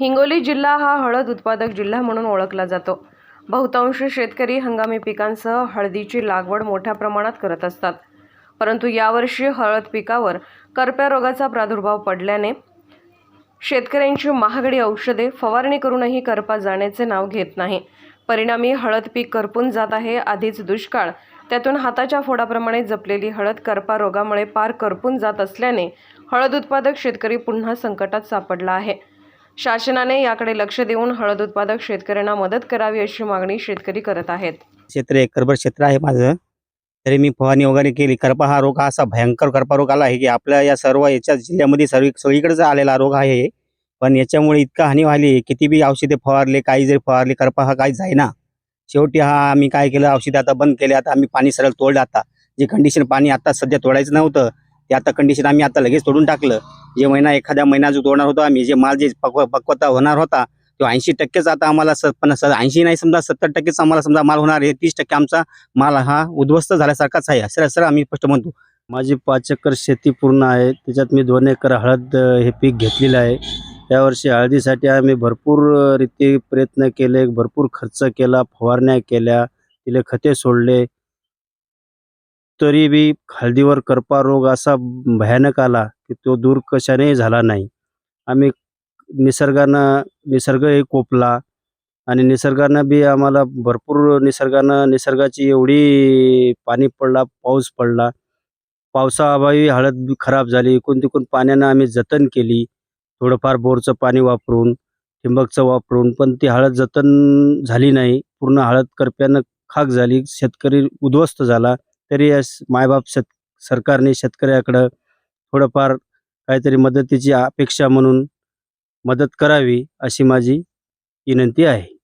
हिंगोली जिल्हा हा हळद उत्पादक जिल्हा म्हणून ओळखला जातो. बहुतांश शेतकरी हंगामी पिकांसह हळदीची लागवड मोठ्या प्रमाणात करत असतात. परंतु यावर्षी हळद पिकावर करप्या रोगाचा प्रादुर्भाव पडल्याने शेतकऱ्यांची महागडी औषधे फवारणी करूनही करपा जाण्याचे नाव घेत नाही. परिणामी हळद पीक करपून जात आहे आधीच दुष्काळ. त्यातून हाताच्या फोडाप्रमाणे जपलेली हळद करपा रोगामुळे पार करपून जात असल्याने हळद उत्पादक शेतकरी पुन्हा संकटात सापडला आहे. शासनाने याकडे लक्ष देऊन हळद उत्पादक शेतकऱ्यांना मदत करावी अशी मागणी शेतकरी करत आहेत. क्षेत्र एक करभर क्षेत्र आहे माझं. तरी मी फवारणी वगैरे केली. करपा हा रोग हा असा भयंकर करपा रोग आला आहे की आपल्या या सर्व याच्या जिल्ह्यामध्ये सर्व सगळीकडेच आलेला रोग आहे पण याच्यामुळे इतका हानी व्हायली किती बी औषधे फवारले काही जरी फवारले करपा हा काही जाईना. शेवटी हा आम्ही काय केलं? औषधे आता बंद केले आता आम्ही पाणी सरळ तोडलं आता. जे कंडिशन पाणी आता सध्या तोडायचं नव्हतं ते आता कंडिशन आम्ही आता लगेच तोडून टाकलं. जे महिना एखाद्या महिना जो तोडणार होतो आम्ही जे माल जे पक्व पक्वता होणार होता तो ऐंशी टक्केच आता आम्हाला स पन्नास ऐंशी नाही समजा सत्तर टक्केच आम्हाला समजा माल होणार आहे तीस टक्के आमचा माल हा उद्ध्वस्त झाल्यासारखाच आहे असं असं आम्ही स्पष्ट म्हणतो. माझी पाच एकर शेती पूर्ण आहे त्याच्यात मी दोन एकर हळद हे पीक घेतलेलं आहे. यावर्षी हळदीसाठी आम्ही भरपूर रीती प्रयत्न केले भरपूर खर्च केला फवारण्या केल्या तिला खते सोडले. तरी बी हळदीवर करपा रोग असा भयानक आला की तो दूर कशानेही झाला नाही. आम्ही निसर्गानं निसर्गही कोपला आणि निसर्गानं बी आम्हाला भरपूर निसर्गानं निसर्गाची एवढी पाणी पडला पाऊस पडला. पावसाअभावी हळद बी खराब झाली. इकून तिकून पाण्यानं आम्ही जतन केली. थोडंफार बोरचं पाणी वापरून ठिंबकचं वापरून पण ती हळद जतन झाली नाही. पूर्ण हळद करप्यानं खाक झाली. शेतकरी उद्ध्वस्त झाला. तरी या मायबाप शेत सरकारने शेतकऱ्याकडं थोडंफार काहीतरी मदतीची अपेक्षा म्हणून मदत करावी अशी माझी विनंती आहे.